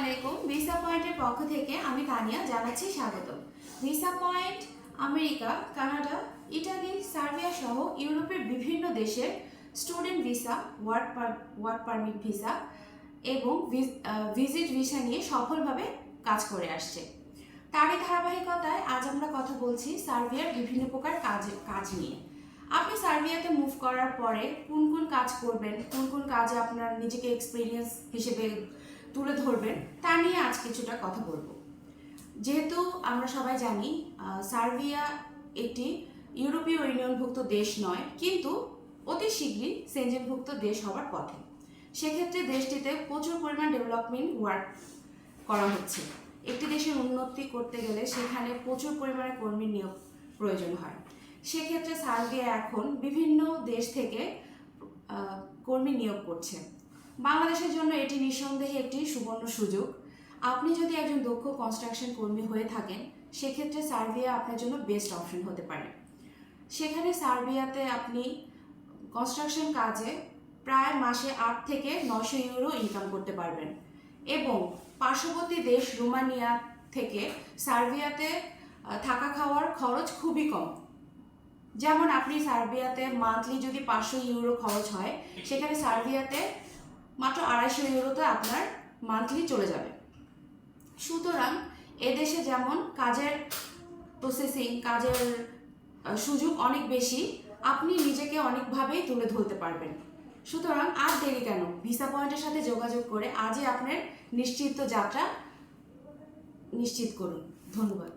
আলাইকুম। ভিসা পয়েন্টের পক্ষ থেকে আমি তানিয়া জানাচ্ছি স্বাগত visa point America, Canada, Italy, Serbia সহ ইউরোপের বিভিন্ন দেশের student visa work work permit visa এবং ভিজিট ভিসা নিয়ে সফলভাবে কাজ করে আসছে। তারই ধারাবাহিকতায় আজ আমরা কথা বলছি সার্বিয়ার বিভিন্ন প্রকার কাজ কাজ নিয়ে। আপনি সার্বিয়াতে মুভ করার পরে কোন কোন কাজ করবেন? কোন কোন কাজে আপনার নিজেকে এক্সপিরিয়েন্স হিসেবে তুলে ধরবেন তা নিয়ে আজ কিছুটা কথা বলব। যেহেতু আমরা সবাই জানি সার্বিয়া একটি ইউরোপীয় ইউনিয়নভুক্ত দেশ নয়, কিন্তু অতি শীঘ্রই সেঞ্জেনভুক্ত দেশ হওয়ার পথে। সেক্ষেত্রে দেশটিতে প্রচুর পরিমাণ ডেভেলপমেন্ট ওয়ার্ক করা হচ্ছে। একটি দেশের উন্নতি করতে গেলে সেখানে প্রচুর পরিমাণে কর্মী নিয়োগ প্রয়োজন হয়। সেক্ষেত্রে সার্বিয়া এখন বিভিন্ন দেশ থেকে কর্মী নিয়োগ করছে। বাংলাদেশের জন্য এটি নিঃসন্দেহে একটি সুবর্ণ সুযোগ। আপনি যদি একজন দক্ষ কনস্ট্রাকশন কর্মী হয়ে থাকেন, সেক্ষেত্রে সার্বিয়া আপনার জন্য বেস্ট অপশন হতে পারে। সেখানে সার্বিয়াতে আপনি কনস্ট্রাকশন কাজে প্রায় মাসে আট থেকে নশো ইউরো ইনকাম করতে পারবেন। এবং পার্শ্ববর্তী দেশ রোমানিয়া থেকে সার্বিয়াতে থাকা খাওয়ার খরচ খুবই কম। যেমন আপনি সার্বিয়াতে মান্থলি যদি পাঁচশো ইউরো খরচ হয়, সেখানে সার্বিয়াতে মাত্র আড়াইশো ইউরোতে আপনার মান্থলি চলে যাবে। সুতরাং এদেশে যেমন কাজের প্রসেসিং কাজের সুযোগ অনেক বেশি, আপনি নিজেকে অনেকভাবেই তুলে ধরতে পারবেন। সুতরাং আর দেরি কেন? ভিসা পয়েন্টের সাথে যোগাযোগ করে আজই আপনার নিশ্চিত যাত্রা নিশ্চিত করুন। ধন্যবাদ।